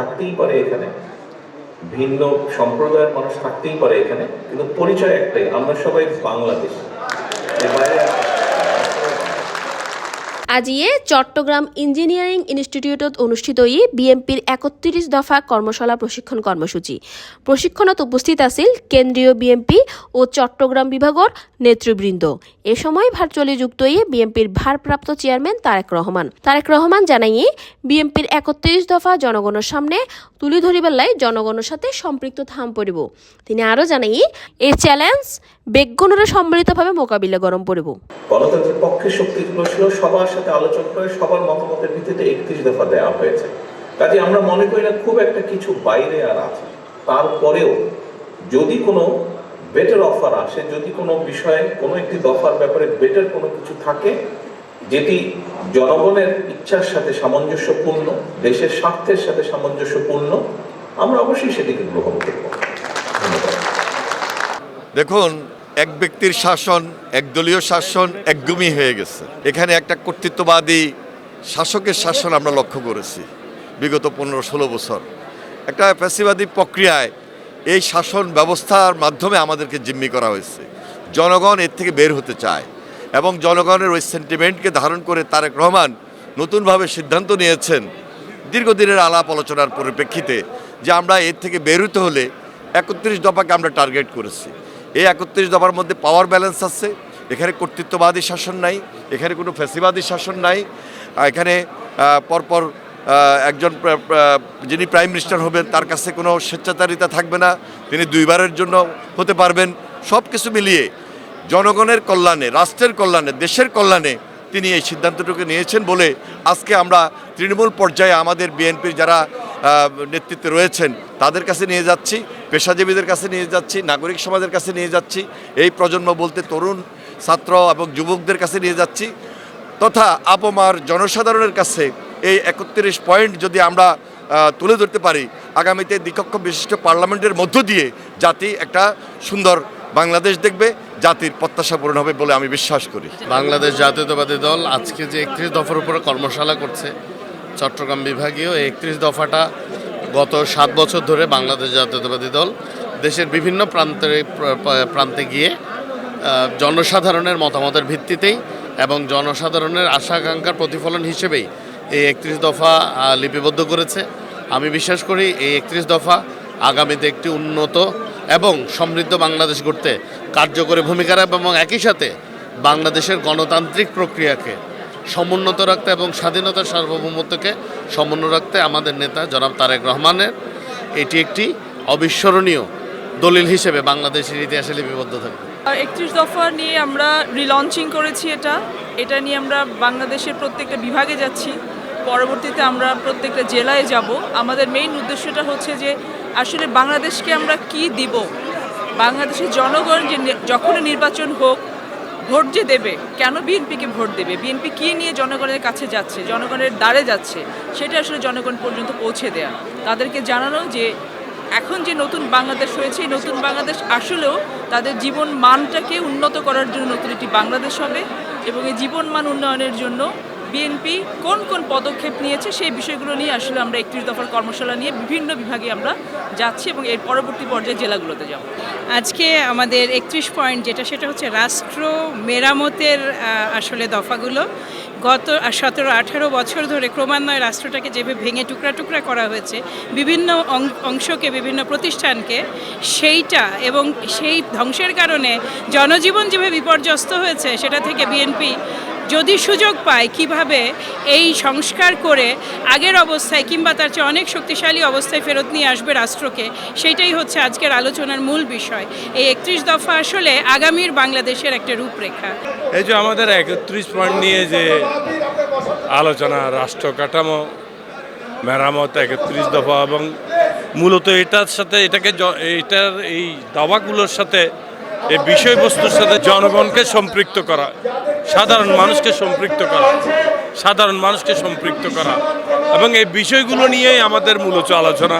থাকতেই পারে এখানে। ভিন্ন সম্প্রদায়ের মানুষ থাকতেই পারে এখানে, কিন্তু পরিচয় একটাই, আমরা সবাই বাংলাদেশ। আজিয়ে চট্টগ্রাম ইঞ্জিনিয়ারিং ইনস্টিটিউটত অনুষ্ঠিত ই বিএমপির একত্রিশ দফা কর্মশালা প্রশিক্ষণ কর্মসূচি। প্রশিক্ষণত উপস্থিত আছিল কেন্দ্রীয় বিএমপি ও চট্টগ্রাম বিভাগের নেতৃবৃন্দ। এ সময় ভার্চুয়ালি যুক্ত হয়ে বিএমপির ভারপ্রাপ্ত চেয়ারম্যান তারেক রহমান। তারেক রহমান জানাইয়ে বিএমপির একত্রিশ দফা জনগণের সামনে তুলি ধরিবেলায় জনগণের সাথে সম্পৃক্ত থাম পড়িব। তিনি আরও জানাই এই চ্যালেঞ্জ বেগগুণরে সম্মিলিতভাবে মোকাবিলা গরম পড়িব। গণতন্ত্রের পক্ষে ছিল সবার সাথে আলোচনা করে সবার মতামতের ভিত্তিতে একত্রিশ দফা দেওয়া হয়েছে। কাজে আমরা মনে করি না, খুব একটা কিছু বাইরে আর আছে। তারপরেও যদি কোনো বেটার অফার আসে, যদি কোনো বিষয়ে কোনো একটি দফার ব্যাপারে বেটার কোনো কিছু থাকে, যেটি জনগণের ইচ্ছার সাথে সামঞ্জস্যপূর্ণ, দেশের স্বার্থের সাথে সামঞ্জস্যপূর্ণ, আমরা অবশ্যই সেটিকে গ্রহণ করব। দেখুন এক ব্যক্তির শাসন একদলীয় শাসন একগুমি হয়ে গেছে। এখানে একটা কর্তৃত্ববাদী শাসকের শাসন আমরা লক্ষ্য করেছি বিগত পনেরো ষোলো বছর। একটা ফ্যাসিবাদী প্রক্রিয়ায় এই শাসন ব্যবস্থার মাধ্যমে আমাদেরকে জিম্মি করা হয়েছে। জনগণ এর থেকে বের হতে চায় এবং জনগণের ওই সেন্টিমেন্টকে ধারণ করে তারেক রহমান নতুনভাবে সিদ্ধান্ত নিয়েছেন দীর্ঘদিনের আলাপ আলোচনার পরিপ্রেক্ষিতে যে আমরা এর থেকে বের হতে হলে একত্রিশ দফাকে আমরা টার্গেট করেছি। এই একত্রিশ দফার মধ্যে পাওয়ার ব্যালেন্স আছে, এখানে কর্তৃত্ববাদী শাসন নাই, এখানে কোনো ফ্যাসিবাদী শাসন নাই এখানে পরপর একজন যিনি প্রাইম মিনিস্টার হবেন, তার কাছে কোনো স্বেচ্ছাচারিতা থাকবে না, তিনি দুইবারের জন্য হতে পারবেন সব কিছু মিলিয়ে জনগণের কল্যাণে, রাষ্ট্রের কল্যাণে, দেশের কল্যাণে তিনি এই সিদ্ধান্তটুকু নিয়েছেন বলে আজকে আমরা তৃণমূল পর্যায়ে আমাদের বিএনপির যারা নেতৃত্বে রয়েছেন, তাদের কাছে নিয়ে যাচ্ছি, পেশাজীবীদের কাছে নিয়ে যাচ্ছি, নাগরিক সমাজের কাছে নিয়ে যাচ্ছি, এই প্রজন্ম বলতে তরুণ, ছাত্র এবং যুবকদের কাছে নিয়ে যাচ্ছি, তথা আপমার জনসাধারণের কাছে এই একত্রিশ পয়েন্ট যদি আমরা তুলে ধরতে পারি, আগামীতে দ্বিকক্ষ বিশিষ্ট পার্লামেন্টের মধ্য দিয়ে জাতি একটা সুন্দর বাংলাদেশ দেখবে, জাতির প্রত্যাশা পূরণ হবে বলে আমি বিশ্বাস করি। বাংলাদেশ জাতীয়তাবাদী দল আজকে যে একত্রিশ দফার উপরে কর্মশালা করছে চট্টগ্রাম বিভাগীয় একত্রিশ দফাটা গত সাত বছর ধরে বাংলাদেশ জাতীয়তাবাদী দল দেশের বিভিন্ন প্রান্তে প্রান্তে গিয়ে জনসাধারণের মতামতের ভিত্তিতেই এবং জনসাধারণের আশা আকাঙ্ক্ষার প্রতিফলন হিসেবেই এই একত্রিশ দফা লিপিবদ্ধ করেছে। আমি বিশ্বাস করি এই একত্রিশ দফা আগামীতে একটি উন্নত এবং সমৃদ্ধ বাংলাদেশ গড়তে কার্যকরী ভূমিকা রাখবে এবং একই সাথে বাংলাদেশের গণতান্ত্রিক প্রক্রিয়াকে সমুন্নত রাখতে এবং স্বাধীনতার সার্বভৌমত্বকে সমুন্নত রাখতে আমাদের নেতা জনাব তারেক রহমানের এটি একটি অবিস্মরণীয় দলিল হিসেবে বাংলাদেশের ইতিহাসে লিপিবদ্ধ থাকবে। একত্রিশ দফা নিয়ে আমরা রিলঞ্চিং করেছি এটা। এটা নিয়ে আমরা বাংলাদেশের প্রত্যেকটা বিভাগে যাচ্ছি। পরবর্তীতে আমরা প্রত্যেকটা জেলায় যাব। আমাদের মেইন উদ্দেশ্যটা হচ্ছে যে, আসলে বাংলাদেশকে আমরা কি দিব? বাংলাদেশের জনগণ যে যখনই নির্বাচন হোক ভোট যে দেবে, কেন বিএনপিকে ভোট দেবে? বিএনপি কী নিয়ে জনগণের কাছে যাচ্ছে, জনগণের দ্বারে যাচ্ছে, সেটা আসলে জনগণ পর্যন্ত পৌঁছে দেয়া। তাদেরকে জানানো যে এখন যে নতুন বাংলাদেশ হয়েছে, এই নতুন বাংলাদেশ আসলেও তাদের জীবন মানটাকে উন্নত করার জন্য নতুন একটি বাংলাদেশ হবে এবং এই জীবন মান উন্নয়নের জন্য বিএনপি কোন কোন পদক্ষেপ নিয়েছে সেই বিষয়গুলো নিয়ে আসলে আমরা একত্রিশ দফার কর্মশালা নিয়ে বিভিন্ন বিভাগে আমরা যাচ্ছি এবং এর পরবর্তী পর্যায়ে জেলাগুলোতে যাব। আজকে আমাদের একত্রিশ পয়েন্ট যেটা, সেটা হচ্ছে রাষ্ট্র মেরামতের আসলে দফাগুলো। গত সতেরো, আঠারো বছর ধরে ক্রমান্বয়ে রাষ্ট্রটাকে যেভাবে ভেঙে টুকরা টুকরা করা হয়েছে, বিভিন্ন অংশকে, বিভিন্ন প্রতিষ্ঠানকে, সেইটা এবং সেই ধ্বংসের কারণে জনজীবন যেভাবে বিপর্যস্ত হয়েছে, সেটা থেকে বিএনপি যদি সুযোগ পায় কীভাবে এই সংস্কার করে আগের অবস্থায় কিংবা তার চেয়ে অনেক শক্তিশালী অবস্থায় ফেরত নিয়ে আসবে রাষ্ট্রকে, সেইটাই হচ্ছে আজকের আলোচনার মূল বিষয়। এই একত্রিশ দফা আসলে আগামীর বাংলাদেশের একটা রূপরেখা। এই যে আমাদের একত্রিশ পয়েন্ট নিয়ে যে আলোচনা, রাষ্ট্র কাঠামো, মেরামত একত্রিশ দফা এবং মূলত এটার সাথে, এটাকে এটার এই দাওয়াগুলোর সাথে এই বিষয়বস্তুর সাথে জনগণকে সম্পৃক্ত করা, সাধারণ মানুষকে সম্পৃক্ত করা, সাধারণ মানুষকে সম্পৃক্ত করা। এবং এই বিষয়গুলো নিয়েই আমাদের মূলত আলোচনা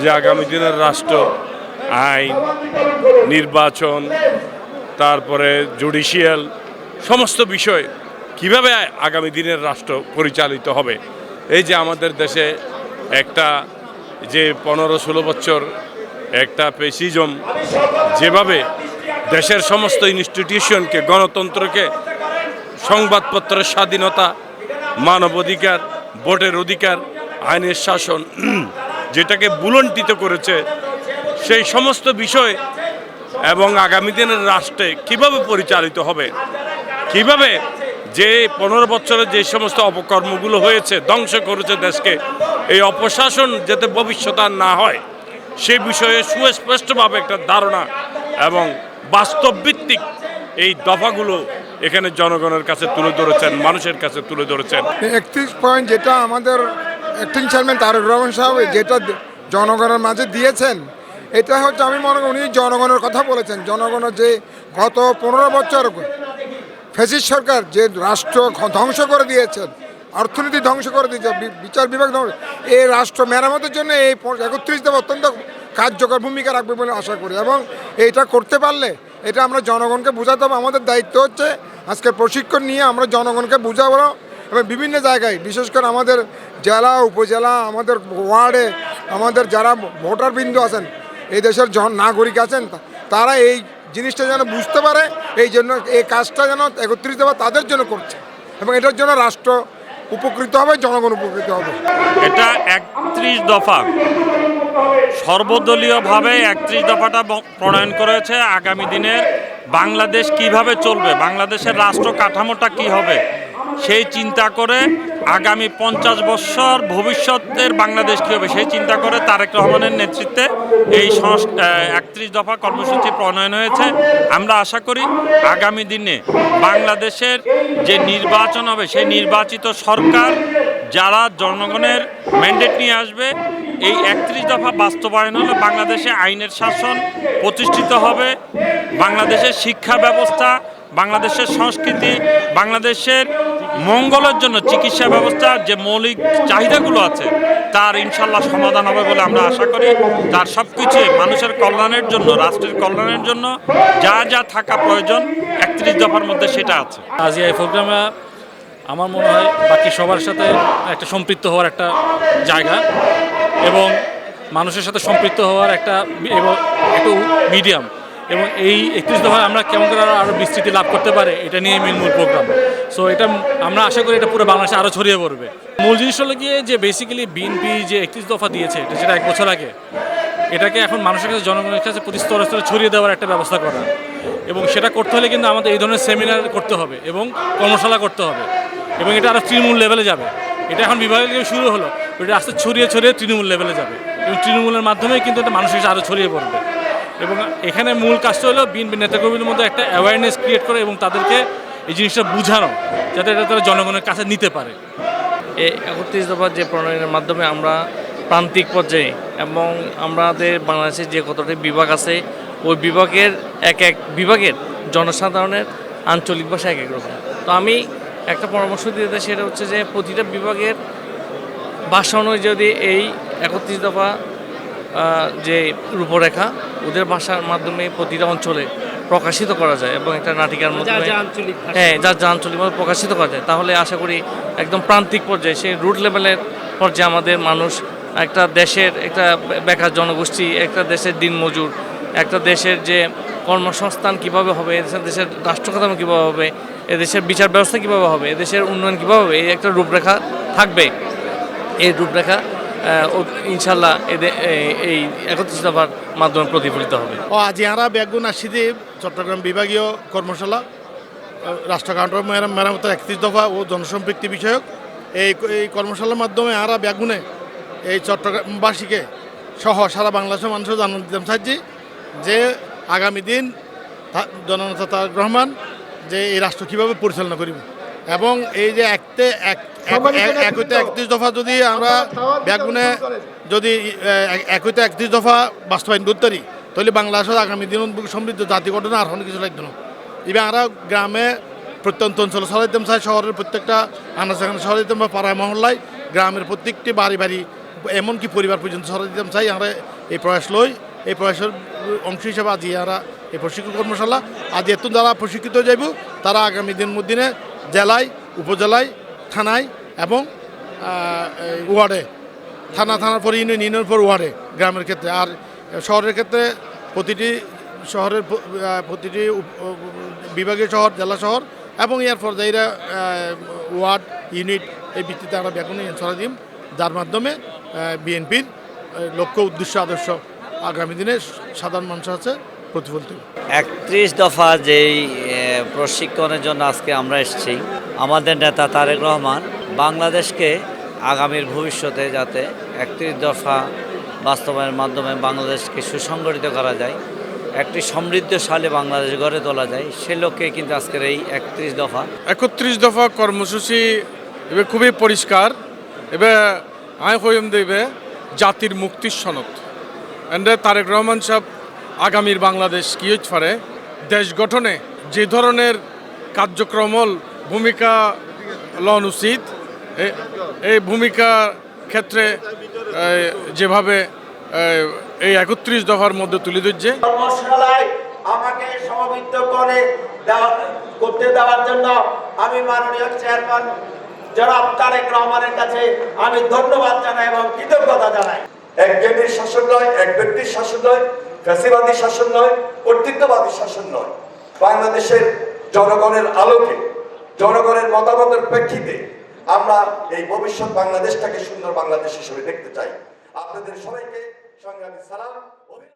যে আগামী দিনের রাষ্ট্র, আইন, নির্বাচন, তারপরে জুডিশিয়াল, সমস্ত বিষয় কীভাবে আগামী দিনের রাষ্ট্র পরিচালিত হবে। এই যে আমাদের দেশে একটা যে পনেরো ষোলো বছর একটা পেসিজম যেভাবে দেশের সমস্ত ইনস্টিটিউশনকে গণতন্ত্রকে, সংবাদপত্রের স্বাধীনতা মানবাধিকার ভোটের অধিকার, আইনের শাসন, যেটাকে বুলন্টিত করেছে, সেই সমস্ত বিষয় এবং আগামী দিনের রাষ্ট্রে কীভাবে পরিচালিত হবে, কীভাবে যে পনেরো বছরে যে সমস্ত অপকর্মগুলো হয়েছে, ধ্বংস করেছে দেশকে, এই অপশাসন যাতে ভবিষ্যৎ আর না হয়, সে বিষয়ে সুস্পষ্টভাবে একটা ধারণা এবং বাস্তব ভিত্তিক এই দফাগুলো এখানে জনগণের কাছে তুলে ধরেছেন, মানুষের কাছে তুলে ধরেছেন। একত্রিশ পয়েন্ট যেটা আমাদের অ্যাক্টিং চেয়ারম্যান তারেক রহমান সাহেব যেটা জনগণের মাঝে দিয়েছেন, এটা হচ্ছে আমি মনে করি উনি জনগণের কথা বলেছেন। জনগণের যে গত পনেরো বছর ফেসিস সরকার যে রাষ্ট্র ধ্বংস করে দিয়েছেন, অর্থনীতি ধ্বংস করে দিয়েছে বিচার বিভাগ ধ্বংস, এই রাষ্ট্র মেরামতের জন্য এই একত্রিশ দেব অত্যন্ত কার্যকর ভূমিকা রাখবে বলে আশা করি। এবং এইটা করতে পারলে এটা আমরা জনগণকে বোঝাতে হবে। আমাদের দায়িত্ব হচ্ছে আজকে প্রশিক্ষণ নিয়ে আমরা জনগণকে বোঝাবো এবং বিভিন্ন জায়গায়, বিশেষ করে আমাদের জেলা, উপজেলা, আমাদের ওয়ার্ডে, আমাদের যারা ভোটার বিন্দু আছেন, এই দেশের জন নাগরিক আছেন, তারা এই জিনিসটা যেন বুঝতে পারে, এই জন্য এই কাজটা যেন একত্রিত হবে তাদের জন্য করছে এবং এটার জন্য রাষ্ট্র উপকৃত হবে, জনগণ উপকৃত হবে। এটা একত্রিশ দফা। সর্বদলীয়ভাবে একত্রিশ দফাটা প্রণয়ন করেছে আগামী দিনের বাংলাদেশ কীভাবে চলবে, বাংলাদেশের রাষ্ট্র কাঠামোটা কি হবে, সেই চিন্তা করে আগামী পঞ্চাশ বৎসর ভবিষ্যতের বাংলাদেশ কী হবে, সেই চিন্তা করে তারেক রহমানের নেতৃত্বে এই একত্রিশ দফা কর্মসূচি প্রণয়ন হয়েছে। আমরা আশা করি আগামী দিনে বাংলাদেশের যে নির্বাচন হবে, সেই নির্বাচিত সরকার যারা জনগণের ম্যান্ডেট নিয়ে আসবে, এই একত্রিশ দফা বাস্তবায়ন হলে বাংলাদেশে আইনের শাসন প্রতিষ্ঠিত হবে। বাংলাদেশের শিক্ষা ব্যবস্থা, বাংলাদেশের সংস্কৃতি, বাংলাদেশের মঙ্গলের জন্য চিকিৎসা ব্যবস্থা, যে মৌলিক চাহিদাগুলো আছে, তার ইনশাল্লাহ সমাধান হবে বলে আমরা আশা করি। তার সব কিছু মানুষের কল্যাণের জন্য, রাষ্ট্রের কল্যাণের জন্য যা যা থাকা প্রয়োজন, একত্রিশ দফার মধ্যে সেটা আছে। আজ এই প্রোগ্রামে আমার মনে হয় বাকি সবার সাথে একটা সম্পৃক্ত হওয়ার একটা জায়গা এবং মানুষের সাথে সম্পৃক্ত হওয়ার একটা এবং একটু মিডিয়াম এবং এই একত্রিশ দফায় আমরা কেমন করে আরও বিস্তৃতি লাভ করতে পারে, এটা নিয়ে মেন মূল প্রোগ্রাম সো এটা আমরা আশা করি এটা পুরো বাংলাদেশে আরও ছড়িয়ে পড়বে। মূল জিনিস হলো গিয়ে যে বেসিক্যালি বিএনপি যে একত্রিশ দফা দিয়েছে, এটা সেটা এক বছর আগে, এটাকে এখন মানুষের কাছে, জনগণের কাছে প্রতি স্তরে স্তরে ছড়িয়ে দেওয়ার একটা ব্যবস্থা করা। এবং সেটা করতে হলে কিন্তু আমাদের এই ধরনের সেমিনার করতে হবে এবং কর্মশালা করতে হবে। এবং এটা আরও তৃণমূল লেভেলে যাবে। এটা এখন বিভাগে শুরু হলো, এটা আস্তে ছড়িয়ে ছড়িয়ে তৃণমূল লেভেলে যাবে। এবং তৃণমূলের মাধ্যমে কিন্তু এটা মানুষের আরও ছড়িয়ে পড়বে। এবং এখানে মূল কাজটা হলো বিএনপি নেতাকর্মীদের মধ্যে একটা অ্যাওয়ারনেস ক্রিয়েট করে এবং তাদেরকে এই জিনিসটা বুঝানো, যাতে এটা তারা জনগণের কাছে নিতে পারে। এই একত্রিশ দফা যে প্রণয়নের মাধ্যমে আমরা প্রান্তিক পর্যায়ে এবং আমাদের বাংলাদেশের যে কতটি বিভাগ আছে, ওই বিভাগের এক এক বিভাগের জনসাধারণের আঞ্চলিক ভাষা এক এক রকম। তো আমি একটা পরামর্শ দিতে চাই, সেটা হচ্ছে যে প্রতিটা বিভাগের ভাষা অনুযায়ী যদি এই একত্রিশ দফা যে রূপরেখা ওদের ভাষার মাধ্যমে প্রতিটা অঞ্চলে প্রকাশিত করা যায় এবং একটা নাটিকার মাধ্যমে হ্যাঁ যার যা আঞ্চলিকভাবে প্রকাশিত করা যায়। তাহলে আশা করি একদম প্রান্তিক পর্যায়ে সেই রুট লেভেলের পর্যায়ে আমাদের মানুষ একটা দেশের একটা বেকার জনগোষ্ঠী একটা দেশের দিনমজুর একটা দেশের যে কর্মসংস্থান কীভাবে হবে দেশের রাষ্ট্রকাঠামো কীভাবে হবে এদেশের বিচার ব্যবস্থা কীভাবে হবে, এদেশের উন্নয়ন কীভাবে হবে, এই একটা রূপরেখা থাকবে। এই রূপরেখা ইনশাল্লাহ এদের এই- একত্রিশ দফার মাধ্যমে প্রতিফলিত হবে। ও আজি আমরা বেগুন আসিদি চট্টগ্রাম বিভাগীয় কর্মশালা রাষ্ট্র কাউন্টার মেরা- মেরামতের একত্রিশ দফা ও জনসম্পৃক্তি বিষয়ক। এই এই কর্মশালার মাধ্যমে আমরা বেগুনে, এই চট্টগ্রামবাসীকে সহ সারা বাংলাদেশের মানুষের জানান দিতাম যে আগামী দিন জননেতা তারেক রহমান যে এই রাষ্ট্র কীভাবে পরিচালনা করিব? এবং এই যে একতে এক এক- এক- একতে একত্রিশ দফা যদি আমরা ব্যাগুনে যদি একইতে একত্রিশ দফা বাস্তবায়ন করতে পারি তাহলে বাংলাদেশের আগামী দিন সমৃদ্ধ জাতি গঠনে আর অনেক কিছু লাগবে না। এবার আমরা গ্রামে প্রত্যন্ত অঞ্চলে সরাইতাম চাই শহরের প্রত্যেকটা আনাচাখানা সরাইতাম বা পাড়ায় মহল্লায় গ্রামের প্রত্যেকটি বাড়ি বাড়ি এমনকি পরিবার পর্যন্ত সরাই দিতাম চাই আমরা এই প্রয়াস লই এই প্রয়াসের অংশ হিসেবে আজি আমরা এই প্রশিক্ষণ কর্মশালা আজ এত যারা প্রশিক্ষিত যাইব, তারা আগামী দিন মধ্যে জেলায়, উপজেলায়, থানায় এবং ওয়ার্ডে, থানা থানার পর ইউনিয়ন ইউনিয়ন পর ওয়ার্ডে, গ্রামের ক্ষেত্রে। আর শহরের ক্ষেত্রে প্রতিটি শহরের প্রতিটি বিভাগীয় শহর, জেলা শহর এবং এর পর্যায়ীরা ওয়ার্ড, ইউনিট এই ভিত্তিতে আমরা ব্যাকুনি ছড়া দিম। যার মাধ্যমে বিএনপির লক্ষ্য, উদ্দেশ্য, আদর্শ আগামী দিনে সাধারণ মানুষ আছে। প্রতিফলিত একত্রিশ দফা যেই প্রশিক্ষণের জন্য আজকে আমরা এসেছি আমাদের নেতা তারেক রহমান বাংলাদেশকে আগামীর ভবিষ্যতে যাতে একত্রিশ দফা বাস্তবায়নের মাধ্যমে বাংলাদেশকে সুসংগঠিত করা যায় একটি সমৃদ্ধশালী বাংলাদেশ গড়ে তোলা যায় সে লক্ষ্যে কিন্তু আজকের এই একত্রিশ দফা। একত্রিশ দফা কর্মসূচি এবার খুবই পরিষ্কার। এবার আয় হইম দেবে জাতির মুক্তির সনদ। এন্ডে তারেক রহমান সাহেব আগামীর বাংলাদেশ কি হইতে পারে? দেশ গঠনে যে ধরনের কার্যক্রম ভূমিকা লন উচিত। এই ভূমিকা ক্ষেত্রে যেভাবে এই একত্রিশ দফার মধ্যে তুলে ধরছে। কর্মশালায় আমাকে সমবেত করে দেওয়া- করতে দেওয়ার জন্য আমি মাননীয় চেয়ারম্যান জনাব তারেক রহমানের কাছে আমি ধন্যবাদ জানাই এবং কৃতজ্ঞতা জানাই। এক জ্ঞানীর শাসন নয় এক ব্যক্তির শাসন নয় ফ্যাসিবাদী শাসন নয়, কর্তৃত্ববাদী শাসন নয়। বাংলাদেশের জনগণের আলোকে, জনগণের মতামতের প্রেক্ষিতে আমরা এই ভবিষ্যৎ বাংলাদেশটাকে সুন্দর বাংলাদেশ হিসেবে দেখতে চাই। আপনাদের সবাইকে সংগ্রামী সালাম